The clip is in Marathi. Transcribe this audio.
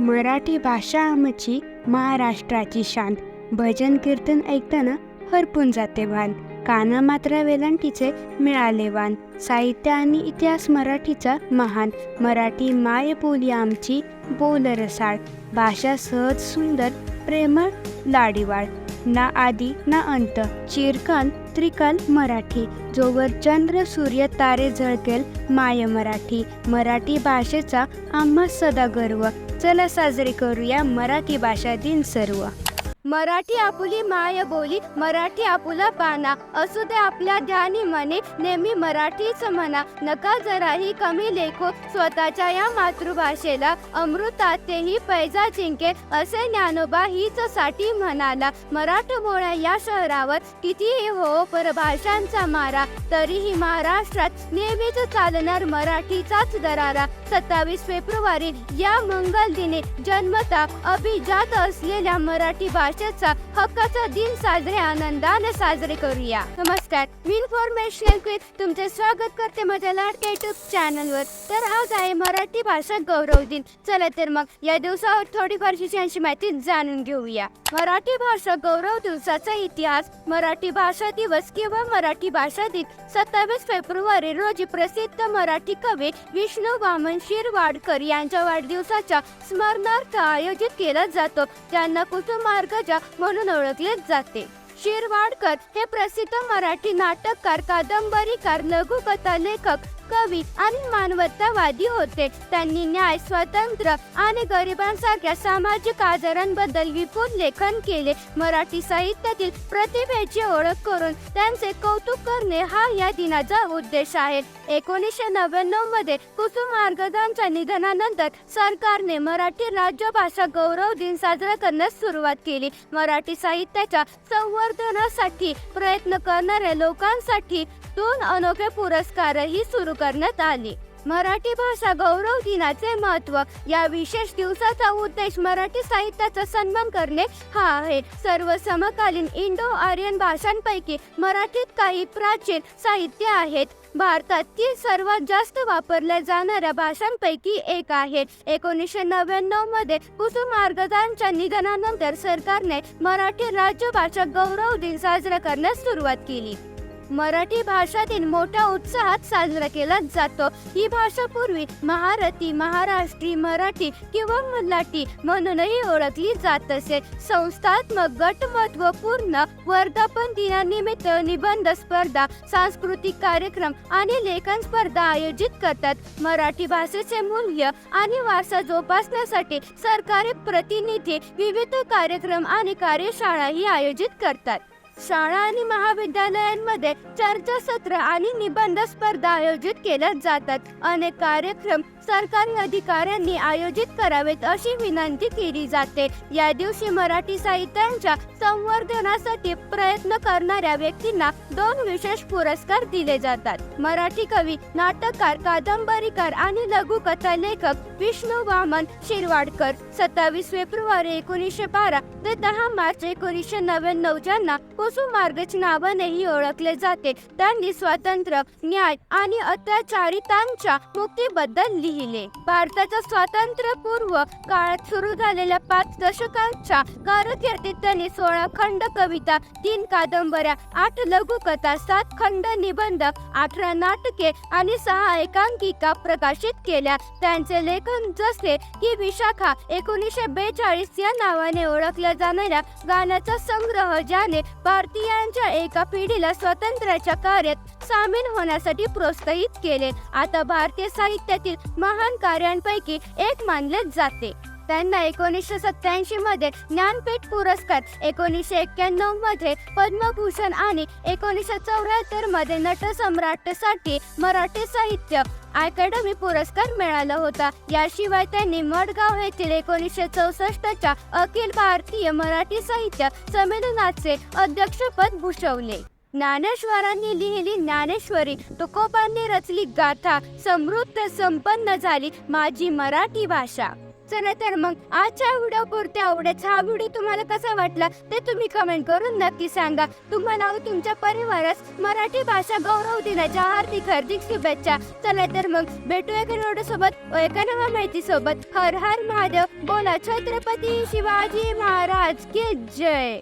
मराठी भाषा आमची महाराष्ट्राची शान. भजन कीर्तन ऐकताना हरपून जाते भान. काना मात्र वेलांटीचे मिळाले वान. साहित्य आणि इतिहास मराठीचा महान. मराठी माय बोली आमची बोल रसाळ भाषा सहज सुंदर प्रेमळ लाडीवाळ. ना आदी ना अंत. चिरकाल त्रिकाल मराठी. जोवर चंद्र सूर्य तारे झळकेल माय मराठी. मराठी भाषेचा आम्हा सदा गर्व. चला साजरे करूया मराठी भाषा दिन सर्व. मराठी आपुली माय बोली मराठी आपुला पाना. असू दे आपल्या ध्यानी मने नेहमी मराठीच म्हणा. नका जराही कमी लेखो स्वतःच्या या मातृभाषेला. अमृतातेही पैजा जिंके असे ज्ञानोबा हीच साठी म्हणाला. मराठमोळ्या या शहरावर कितीही हो परभाषांचा मारा. तरीही महाराष्ट्रात नेहमीच चालणार मराठीचाच दरारा. सत्तावीस फेब्रुवारी या मंगल दिनी जन्मता अभिजात असलेल्या मराठी भाषेचा हक्काचा दिन साजरे आनंदाने साजरे करूया. नमस्कार मी इन्फॉर्मेशन क्विक तुमचे स्वागत करते माझ्या लाडक्या युट्यूब चॅनलवर तर आज आहे मराठी भाषा गौरव दिन. चला तर मग या दिवसावर थोडीफार शिक्षणाची माहिती जाणून घेऊया. मराठी भाषा गौरव दिवसाचा इतिहास मराठी भाषा दिवस किंवा मराठी भाषा दिन सत्तावीस फेब्रुवारी रोजी प्रसिद्ध मराठी कवी विष्णू वामन शिरवाडकर यांच्या वाढदिवसाच्या स्मरणार्थ आयोजित केला जातो. त्यांना कुटुंबार्गजा म्हणून ओळखले जाते. शिरवाडकर हे प्रसिद्ध मराठी नाटककार कादंबरीकार लघुकथा लेखक कवी आणि मानवतावादी होते. त्यांनी न्याय स्वातंत्र्य आणि गरिबांसारख्या सामाजिक आजारांबद्दल विपुल लेखन केले. मराठी साहित्यातील प्रतिभेची ओळख करून त्यांचे कौतुक करणे हा या दिनाचा उद्देश आहे. एकोणीसशे नव्याण्णवमध्ये कुसुमार्गदांच्या निधनानंतर सरकारने मराठी राज्यभाषा गौरव दिन साजरा करण्यास सुरुवात केली. मराठी साहित्याच्या संवर्धनासाठी प्रयत्न करणाऱ्या लोकांसाठी दोन अनोखे पुरस्कारही सुरू करण्यात आली. मराठी भाषा गौरव दिनाचे महत्त्व या विशेष दिवसाचा उद्देश मराठी साहित्याचा सन्मान करणे हा आहे. सर्व समकालीन इंडो आर्यन भाषांपैकी मराठीत काही प्राचीन साहित्य आहेत. भारतात ती सर्वात जास्त वापरल्या जाणाऱ्या भाषांपैकी एक आहे. एकोणीसशे नव्याण्णवमध्ये कुसुमार्गदांच्या निधनानंतर सरकारने मराठी राज्यभाषा गौरव दिन साजरा करण्यास सुरुवात केली. मराठी भाषा दिन मोठ्या उत्साहात साजरा केला जातो. ही भाषा पूर्वी महारथी महाराष्ट्री मराठी किंवा मराठी म्हणूनही ओळखली जात असे. संस्थात्मक गट महत्त्वपूर्ण वर्धापन दिनानिमित्त निबंध स्पर्धा सांस्कृतिक कार्यक्रम आणि लेखन स्पर्धा आयोजित करतात. मराठी भाषेचे मूल्य आणि वारसा जोपासण्यासाठी सरकारी प्रतिनिधी विविध कार्यक्रम आणि कार्यशाळाही आयोजित करतात. शाळा आणि महाविद्यालयांमध्ये चर्चासत्र आणि निबंध स्पर्धा आयोजित केल्या जातात. अनेक कार्यक्रम सरकारी अधिकाऱ्यांनी आयोजित करावेत अशी विनंती केली जाते. या दिवशी मराठी साहित्यांच्या संवर्धनासाठी प्रयत्न करणाऱ्या व्यक्तींना दोन विशेष पुरस्कार दिले जातात. मराठी कवी नाटककार कादंबरीकार आणि लघुकथा लेखक विष्णू वामन शिरवाडकर सत्तावीस फेब्रुवारी एकोणीसशे बारा ते दहा मार्च एकोणीसशे नव्याण्णव ज्यांना कुसुमार्गच नावानेही ओळखले जाते त्यांनी स्वातंत्र्य न्याय आणि अत्याचारितांच्या मुक्तीबद्दल लिहिले. भारताच्या स्वातंत्र्यपूर्व काळात सुरू झालेल्या पाच दशकांच्या कारकिर्दीत त्यांनी सोळा खंड कविता तीन कादंबऱ्या आठ लघुकथा सात खंड निबंध अठरा नाटके आणि सहा एकांकिका प्रकाशित केल्या. त्यांचे लेखन जसे की विशाखा एकोणीसशे बेचाळीस या नावाने ओळखल्या जाणाऱ्या गाण्याचा संग्रह ज्याने भारतीयांच्या एका पिढीला स्वातंत्र्याच्या कार्यात सामील होण्यासाठी प्रोत्साहित केले. आता भारतीय साहित्यातील महान कार्यांपैकी एक मानले जाते. त्यांना एकोणीसशे सत्याऐंशी मध्ये ज्ञानपीठ पुरस्कार एकोणीसशे एक्क्याण्णवमध्ये पद्मभूषण आणि एकोणीसशे चौऱ्याहत्तरमध्ये नटसम्राटसाठी मराठी साहित्य अकॅडमी पुरस्कार मिळाला होता. याशिवाय त्यांनी मडगाव येथील एकोणीसशे चौसष्टच्या अखिल भारतीय मराठी साहित्य संमेलनाचे अध्यक्षपद भूषवले. ज्ञानेश्वरांनी लिहिली ज्ञानेश्वरी तुकोबांनी रचली गाथा समृद्ध संपन्न झाली माझी मराठी भाषा. चला तर मग आजच्या व्हिडिओ पुरते आवडेच हा व्हिडिओ तुम्हाला कसा वाटला ते तुम्ही कमेंट करून नक्की सांगा. तुम्हाला व तुमच्या परिवारास मराठी भाषा गौरव दिनाच्या हार्दिक हार्दिक शुभेच्छा. चला तर मग भेटू एका सोबत एका नव्या माहिती सोबत हर हर महादेव बोला छत्रपती शिवाजी महाराज की जय.